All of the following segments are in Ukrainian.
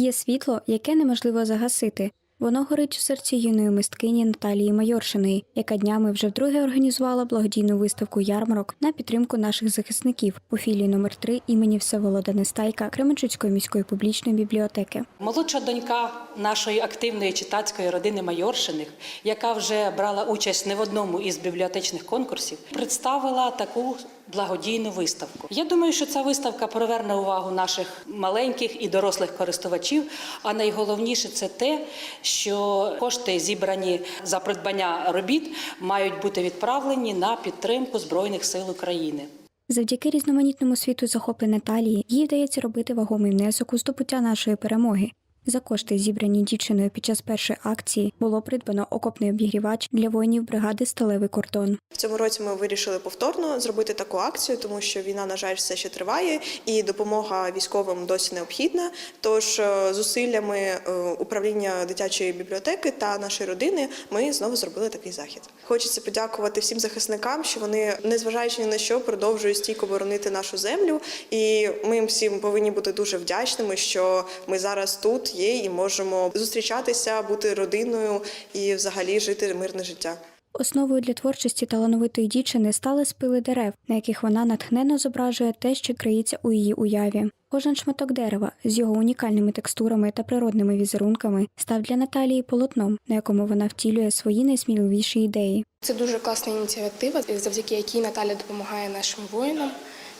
Є світло, яке неможливо загасити. Воно горить у серці юної мисткині Наталії Майоршиної, яка днями вже вдруге організувала благодійну виставку ярмарок на підтримку наших захисників у філії номер 3 імені Всеволода Нестайка Кременчуцької міської публічної бібліотеки. Молодша донька нашої активної читацької родини Майоршиних, яка вже брала участь не в одному із бібліотечних конкурсів, представила таку благодійну виставку. Я думаю, що ця виставка приверне увагу наших маленьких і дорослих користувачів. А найголовніше це те, що кошти, зібрані за придбання робіт, мають бути відправлені на підтримку Збройних сил України. Завдяки різноманітному світу захоплень Наталії їй вдається робити вагомий внесок у здобуття нашої перемоги. За кошти, зібрані дівчиною під час першої акції, було придбано окопний обігрівач для воїнів бригади Сталевий кордон. В цьому році ми вирішили повторно зробити таку акцію, тому що війна, на жаль, все ще триває, і допомога військовим досі необхідна. Тож е, зусиллями е, управління дитячої бібліотеки та нашої родини ми знову зробили такий захід. Хочеться подякувати всім захисникам, що вони, незважаючи ні на що, продовжують стійко боронити нашу землю. І ми їм всім повинні бути дуже вдячними, що ми зараз тут є і можемо зустрічатися, бути родиною і взагалі жити мирне життя. Основою для творчості талановитої дівчини стали спили дерев, на яких вона натхненно зображує те, що криється у її уяві. Кожен шматок дерева з його унікальними текстурами та природними візерунками став для Наталії полотном, на якому вона втілює свої найсміливіші ідеї. Це дуже класна ініціатива, завдяки якій Наталя допомагає нашим воїнам.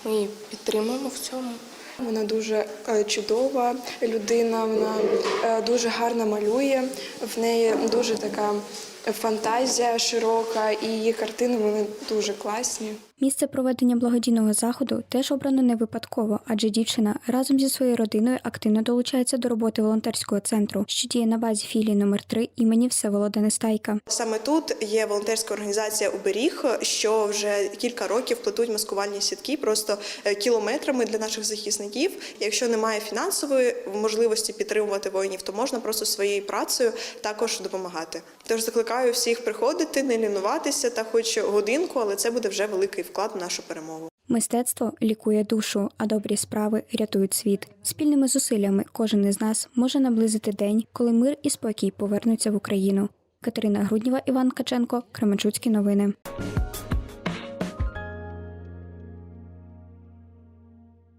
Ми її підтримуємо в цьому. Вона дуже е, чудова людина, вона е, дуже гарно малює. В неї дуже така фантазія широка, і її картини вони дуже класні. Місце проведення благодійного заходу теж обрано не випадково, адже дівчина разом зі своєю родиною активно долучається до роботи волонтерського центру, що діє на базі філії номер 3 імені Всеволода Нестайка. Саме тут є волонтерська організація Уберіг, що вже кілька років плетуть маскувальні сітки просто е, кілометрами для наших захисників. Якщо немає фінансової можливості підтримувати воїнів, то можна просто своєю працею також допомагати. Тож закликаю всіх приходити, не лінуватися та хоч годинку, але це буде вже великий вклад в нашу перемогу. Мистецтво лікує душу, а добрі справи рятують світ. Спільними зусиллями кожен із нас може наблизити день, коли мир і спокій повернуться в Україну. Катерина Грудніва, Іван Каченко, Кременчуцькі новини.